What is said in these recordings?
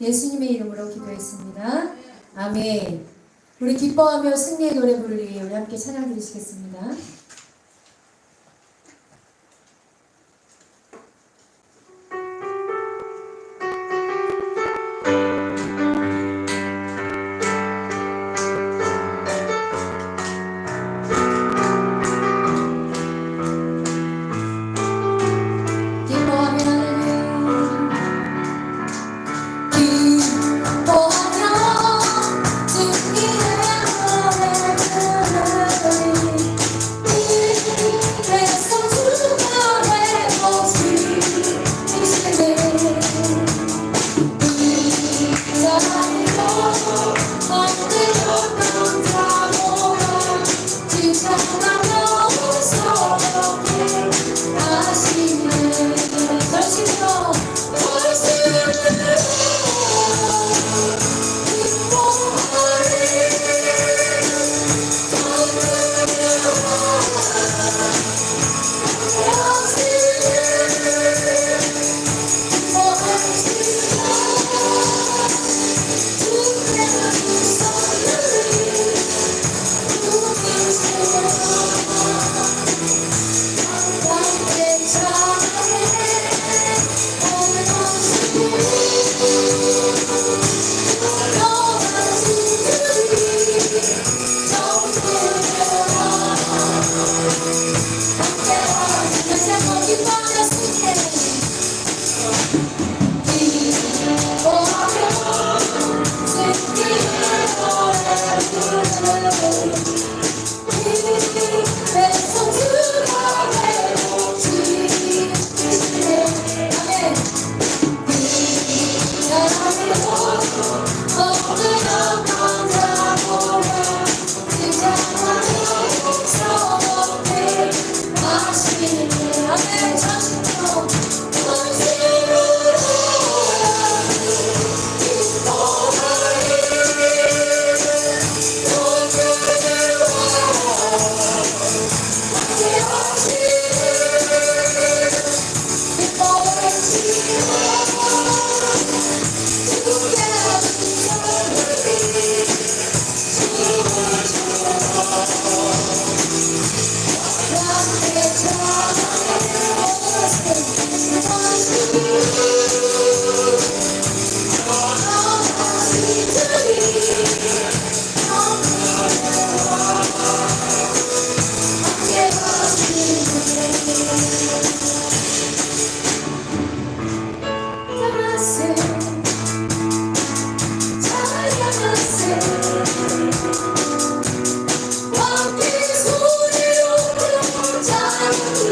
예수님의 이름으로 기도했습니다. 아멘. 우리 기뻐하며 승리의 노래 부르기 우리 함께 찬양 드리시겠습니다.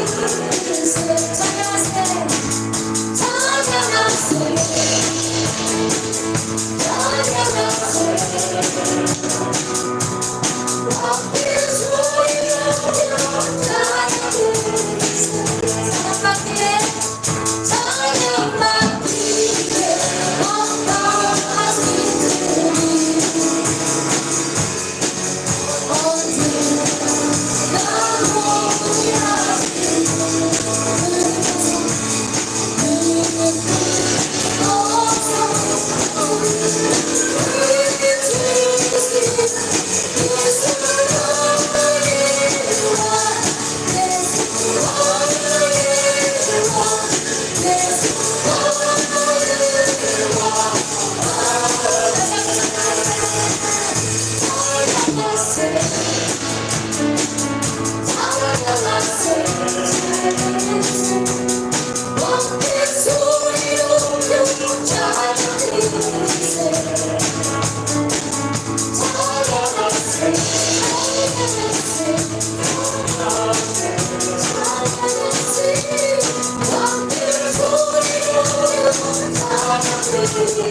Just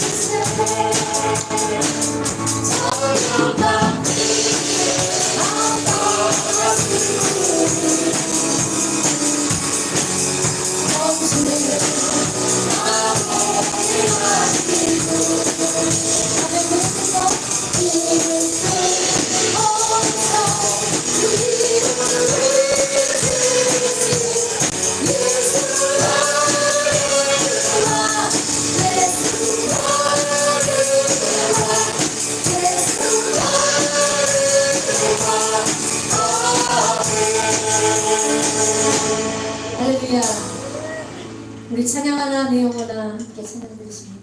say 할렐루야. 우리 찬양하나 내용하나 함께 찬양 드리십니다.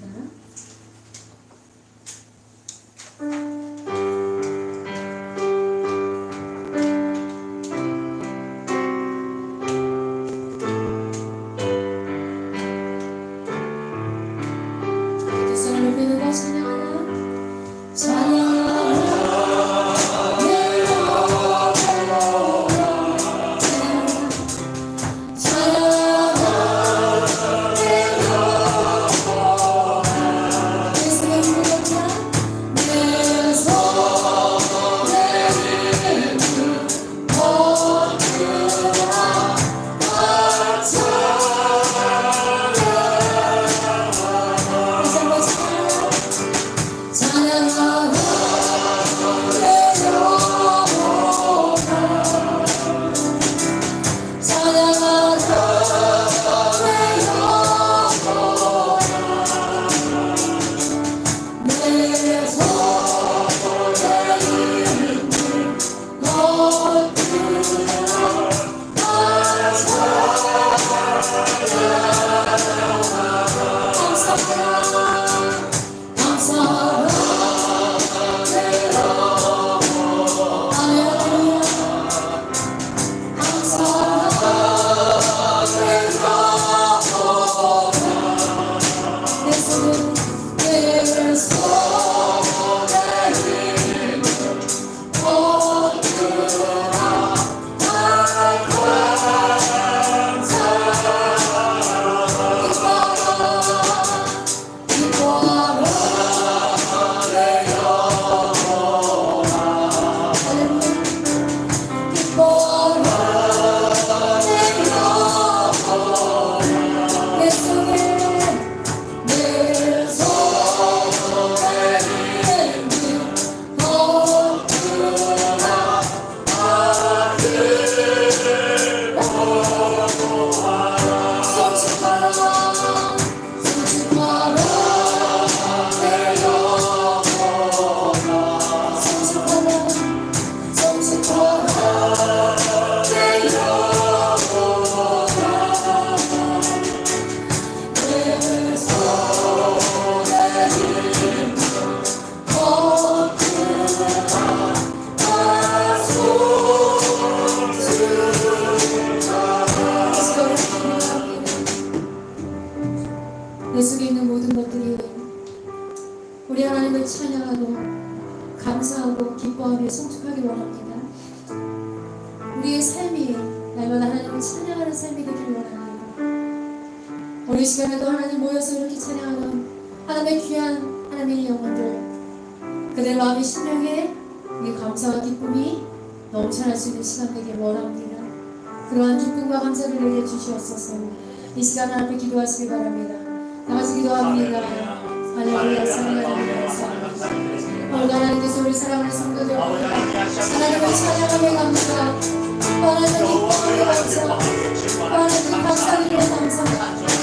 시간에도 하나님 모여서 이렇게 찬양하는 하나님의 귀한 하나님의 영혼들 그들 마음의 심령에 이 감사와 기쁨이 넘쳐날 수 있는 시간 되길 원합니다. 그러한 기쁨과 감사를 내게 주시옵소서. 이 시간 하나님께 기도하시기 바랍니다. 다 같이 기도합니다. 할렐루야, 사랑하는 오늘 하나님께서 우리 사랑하는 성도들 하나님을 찬양하며 감사 하나님을 기뻐하며 감사 하나님을 감사드리며 감사 아버지의 성도들에서 이 영혼들이 내 속에 있는 모든 것들이 하나님을 충만하며 감사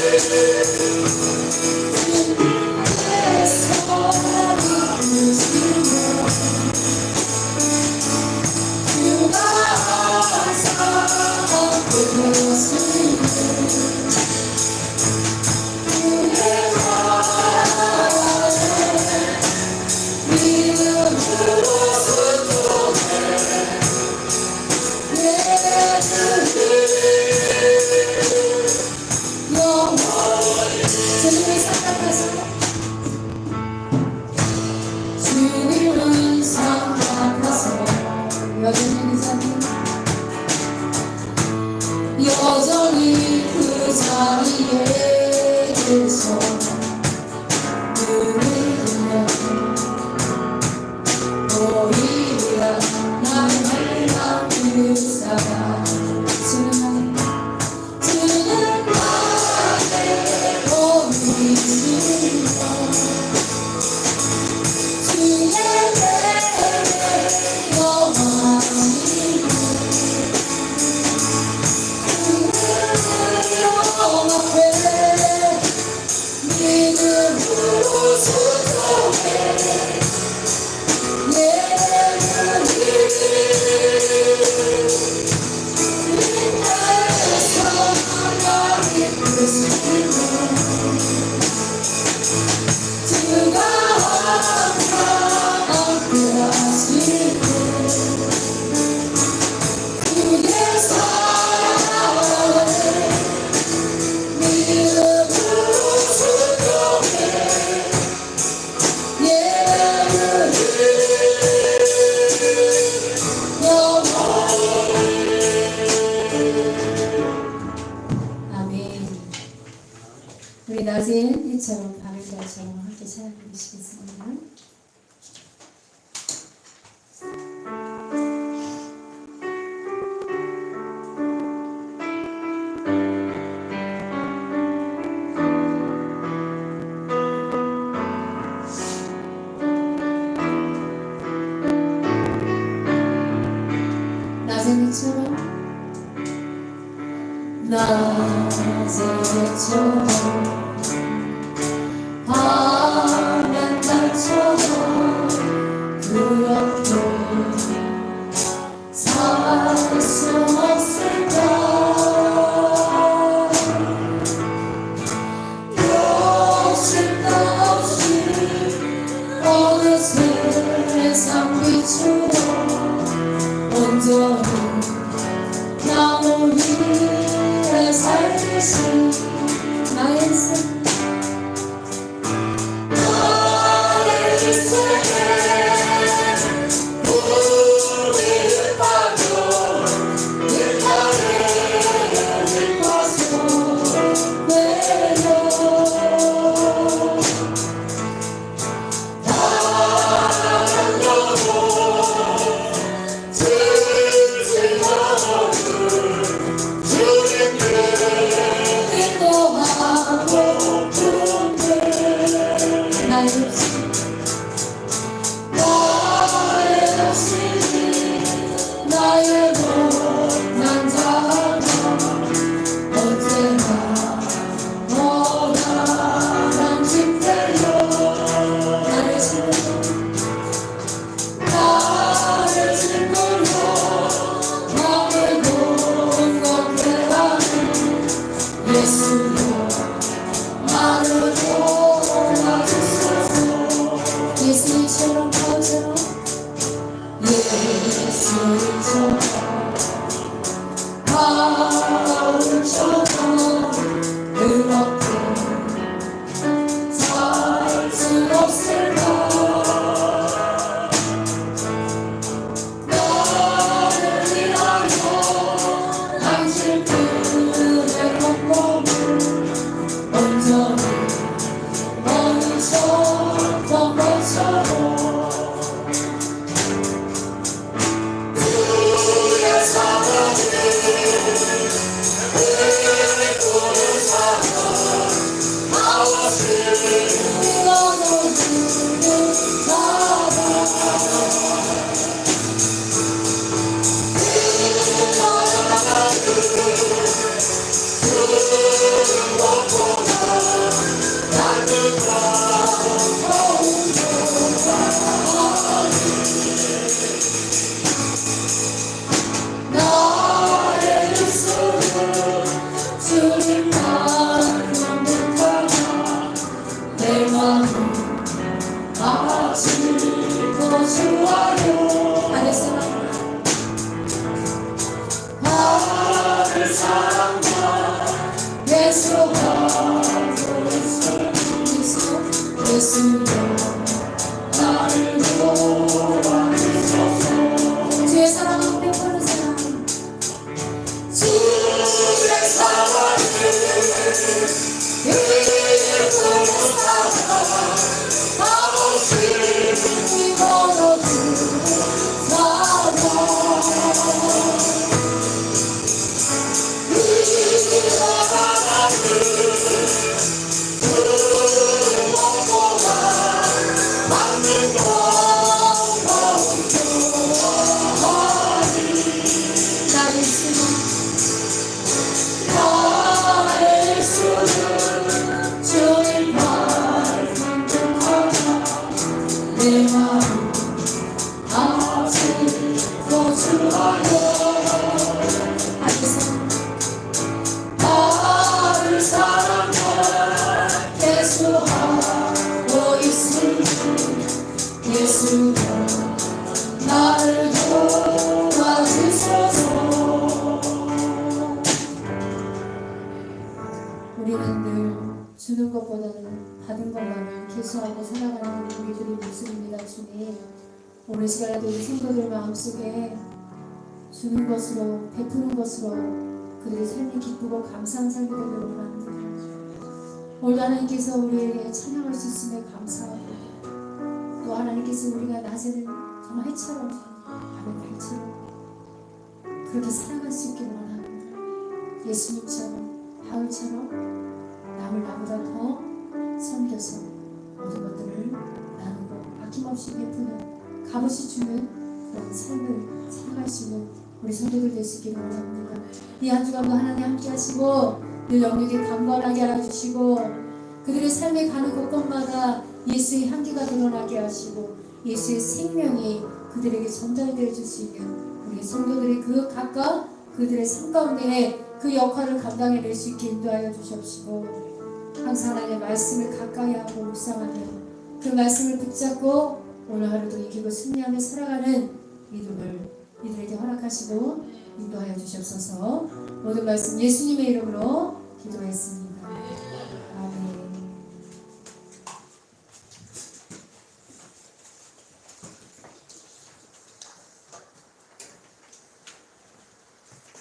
Thank you. Gracias. Yes. 저처럼 아멘자처럼 함께 찬양드리시겠습니다. 낮에처럼 낮에처럼 베푸 오늘 시간에도 우리 성도들 마음속에 주는 것으로 베푸는 것으로 그들의 삶이 기쁘고 감사한 삶이 되기를 원합니다 오늘 하나님께서 우리에게 찬양할 수 있음에 감사하고 또 하나님께서 우리가 낮에는 정말 해처럼 밤에 달처럼 그렇게 살아갈 수 있기를 원합니다. 예수님처럼 바울처럼 남을 나보다 더 섬겨서 모든 것들을 나누고 아낌없이 베푸는 값없이 주는 그런 삶을 살아갈 수 있는 우리 성도들 있기를 원합니다. 이 한 주간도 하나님 함께 하시고 늘 영역에 강건하게 알아주시고 그들의 삶에 가는 곳곳마다 예수의 향기가 드러나게 하시고 예수의 생명이 그들에게 전달되어 줄 수 있는 우리 성도들의 그 각각 그들의 삶 가운데 그 역할을 감당해낼 수 있게 인도하여 주시옵시고 항상 하나님의 말씀을 가까이 하고 묵상하며 그 말씀을 붙잡고 오늘 하루도 이기고 승리하며 살아가는 믿음을 이들에게 허락하시고 인도하여 주시옵소서 모든 말씀 예수님의 이름으로 기도했습니다.